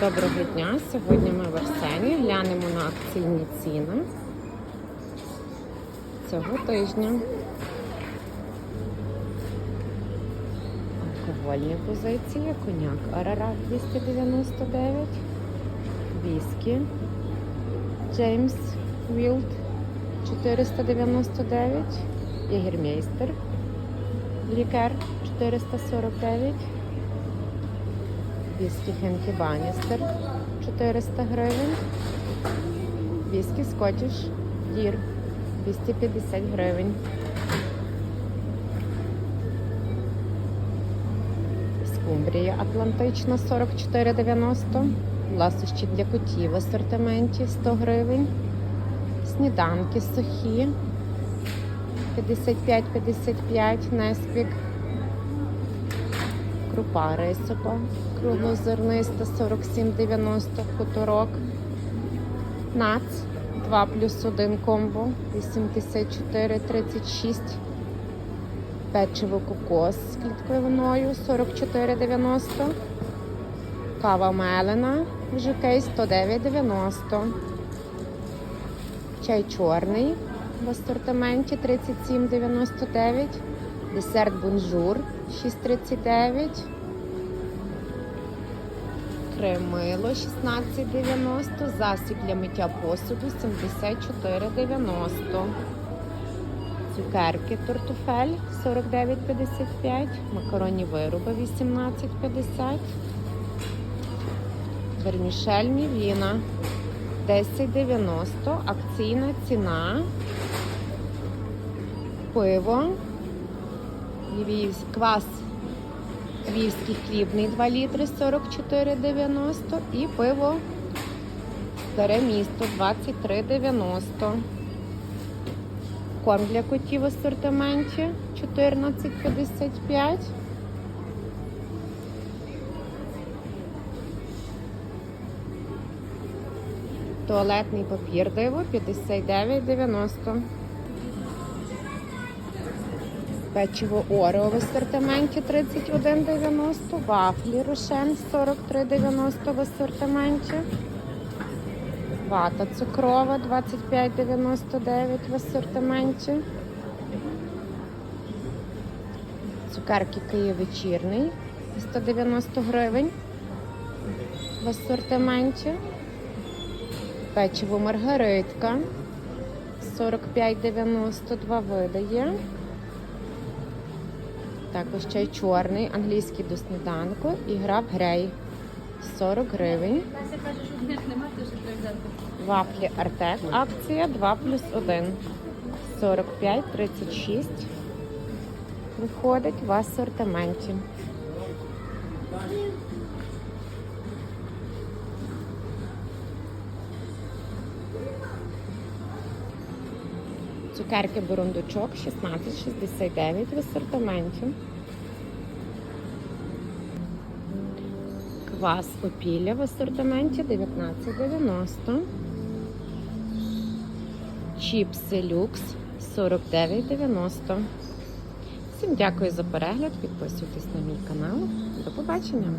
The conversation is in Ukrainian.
доброго дня! Сьогодні ми в Арсені глянемо на акційні ціни цього тижня. Алкогольні позиції, коняк Арарат 299, віскі Джеймс Вілд 499, Єгермейстер Лікер 449. Віскі Хенкі Баністер 400 гривень. Віскі Скотіш Дір 250 гривень. Скумбрія Атлантична 44,90. Ласощі для котів в асортименті 100 гривень. Сніданки сухі 55-55 Неспік. Крупа рисопа, круглозерниста 47,90 хуторок. Нац 2 плюс 1 комбо 84,36. Печиво кокос з клітковиною 44,90. Кава мелена жукей 109,90. Чай чорний в асортименті 37,99. Десерт бонжур 6,39. Кремило 16,90. Засіб для миття посуду 74,90. Цукерки тортуфель 49,55. Макаронні вироби 18,50. Вермішельні віна 10,90. Акційна ціна. Пиво. Квас львівський хлібний 2 літри 44,90 і пиво старе місто 23,90. Корм для котів в асортименті 14,55. Туалетний папір диво 59,90. Печиво Орео в асортименті 31,90, вафлі Рошен 43,90 в асортименті. Вата цукрова 25,99 в асортименті. Цукерки Київ вечірний 190 гривень в асортименті. Печиво Маргаритка 45,92 види є. Також чай чорний, англійський до сніданку і граб грей 40 гривень. Вафлі Артек. Акція 2 плюс 1. 45,36. Виходить в асортименті. Цукерки бурундучок 16,69 в асортименті. Квас опілля в асортименті 19,90. Чіпси люкс 49,90. Всім дякую за перегляд. Підписуйтесь на мій канал. До побачення!